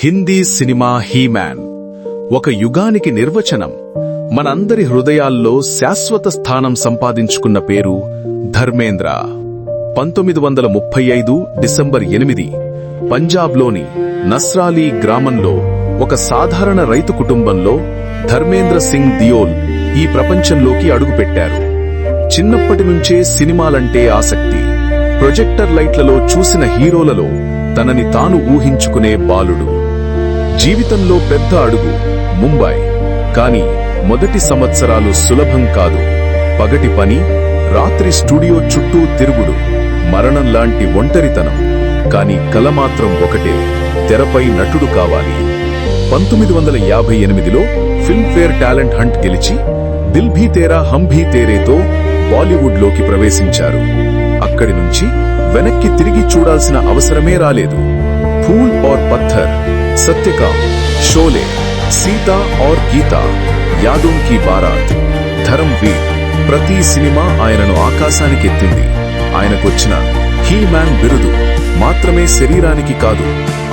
Hindi cinema He-Man. ఒక యుగానికి నిర్వచనం మనందరి హృదయాల్లో శాశ్వత స్థానం సంపాదించుకున్న పేరు ధర్మేంద్ర. పంతొమ్మిది వందల ముప్పై ఐదు డిసెంబర్ ఎనిమిది పంజాబ్లోని నస్రాలీ గ్రామంలో ఒక సాధారణ రైతు కుటుంబంలో ధర్మేంద్ర సింగ్ దియోల్ ఈ ప్రపంచంలోకి అడుగుపెట్టారు. చిన్నప్పటి నుంచే సినిమాలంటే ఆసక్తి. ప్రొజెక్టర్ లైట్లలో చూసిన హీరోలలో తనని తాను ఊహించుకునే బాలుడు. జీవితంలో పెద్ద అడుగు ముంబై. కానీ మొదటి సంవత్సరాలు సులభం కాదు. పగటి పని రాత్రి స్టూడియో చుట్టూ తిరుగుడు మరణం లాంటి ఒంటరితనం. కానీ కల మాత్రం ఒకటే తెరపై నటుడు కావాలి. పంతొమ్మిది వందల యాభై ఎనిమిదిలో ఫిల్మ్ఫేర్ టాలెంట్ హంట్ గెలిచి దిల్ భీ తేరా హమ్ భీ తేరేతో బాలీవుడ్లోకి ప్రవేశించారు. అక్కడి నుంచి వెనక్కి తిరిగి చూడాల్సిన అవసరమే రాలేదు. ఫూల్ और పత్థర్ సత్యకామ్ షోలే సీతా और గీతా యాదోం కీ బారాత్ ధరం వీర్ ప్రతి సినిమా ఆయనను ఆకాశానికెత్తింది ఆయనకొచ్చిన హీ మ్యాన్ బిరుదు మాత్రమే శరీరానికి కాదు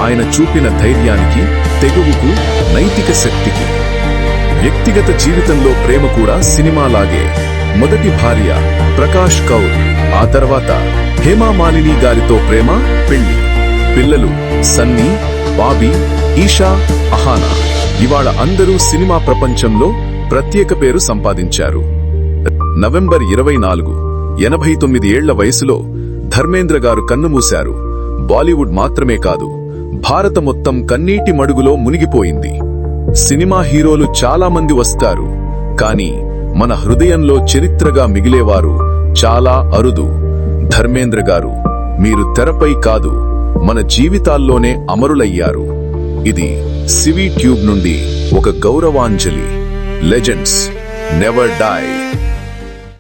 ఆయన చూపిన ధైర్యానికి తెగువుకు నైతిక శక్తికి వ్యక్తిగత జీవితంలో ప్రేమ కూడా సినిమాలాగే మొదటి భార్య ప్రకాష్ కౌర్ ఆ తర్వాత హేమా మాలిని గారితో ప్రేమ పెళ్లి పిల్లలు సన్నీ బాబీ ఈషా అహానా. ఇవాళ అందరూ సినిమా ప్రపంచంలో ప్రత్యేక పేరు సంపాదించారు. నవంబర్ ఇరవై నాలుగు ఎనభై తొమ్మిది ఏళ్ళ వయసులో ధర్మేంద్ర గారు కన్నుమూశారు. బాలీవుడ్ మాత్రమే కాదు భారత మొత్తం కన్నీటి మడుగులో మునిగిపోయింది. సినిమా హీరోలు చాలా మంది వస్తారు కానీ మన హృదయంలో చరిత్రగా మిగిలేవారు చాలా అరుదు. ధర్మేంద్ర గారు మీరు తెరపై కాదు మన జీవితాల్లోనే అమరులయ్యారు. ఇది సివి ట్యూబ్ నుండి ఒక గౌరవాంజలి. Legends never die.